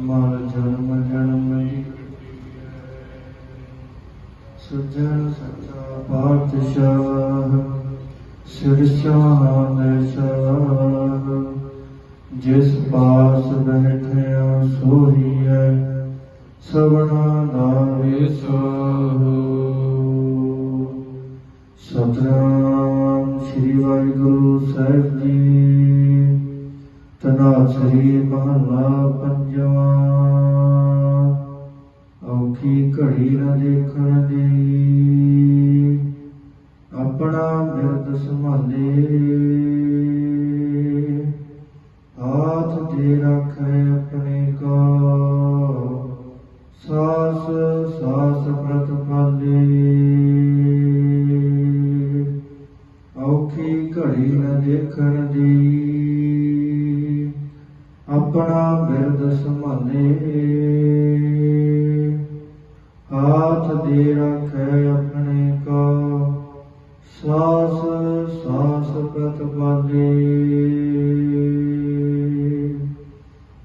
ਮਰ ਜਨਮ ਜਨਮ ਦੀ ਸਜਣ ਸੱਚਾ ਪਾਤਸ਼ਾਹ ਸਿਰਸ਼ਾਨ ਸਾਹ ਜਿਸ ਪਾਸ ਬੈਠਿਆ ਸੋਈ ਹੈ ਸਵਣਾ ਦਾ ਵਿਸਾਹੋ ਸਤਨਾਮ ਸ੍ਰੀ ਵਾਹਿਗੁਰੂ ਸਾਹਿਬ ਜੀ। ਤਨਾ ਸ੍ਰੀ ਮਹਲਾ ਪੰਜਵਾ। ਔਖੀ ਘੜੀ ਨਾ ਦੇਖਣ ਦੀ ਆਪਣਾ ਮਿਰਦ ਸੰਭਾਲੇ। ਹਾਥ ਤੇ ਰੱਖੇ ਆਪਣੇ ਕੋ। ਸਾਸ ਸਾਸ ਪ੍ਰਤਪਾਲੇ ਆਪਣਾ ਬਿਰਦ ਸੰਭਾਲੇ। ਹਾਥ ਦੇ ਰੱਖੇ ਆਪਣੇ ਕਾ। ਸਾਸ ਸਾਸ ਪ੍ਰਤਪਾਲੇ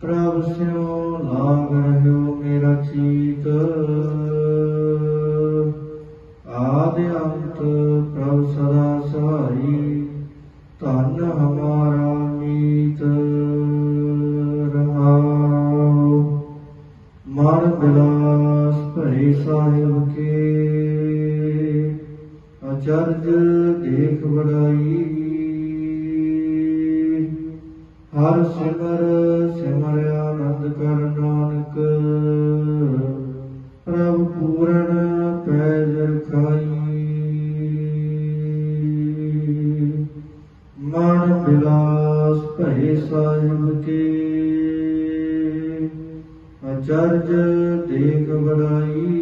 ਪ੍ਰਭ ਸਿਓ ਲਾਗ ਰਹਿਓ ਮੇਰਾ ਚੀਤ। ਆਦਿ ਅੰਤ ਪ੍ਰਭ ਸਦਾ ਸਹਾਈ। ਧਨ ਹਮਾਰਾ ਅਚਰਜ ਦੇਖ ਬੜਾਈ ਹਰ ਸਿਮਰ ਸਿਮਰ ਆਨੰਦ ਕਰ ਨਾਨਕ। ਪ੍ਰਭ ਪੂਰਨ ਪੈਜ ਰਖਾਈ। ਮਨ ਬਿਲਾਸ ਭਰੇ ਸਾਹਿਬ ਕੇ। ਅਚਰਜ ਦੇਖ ਬੜਾਈ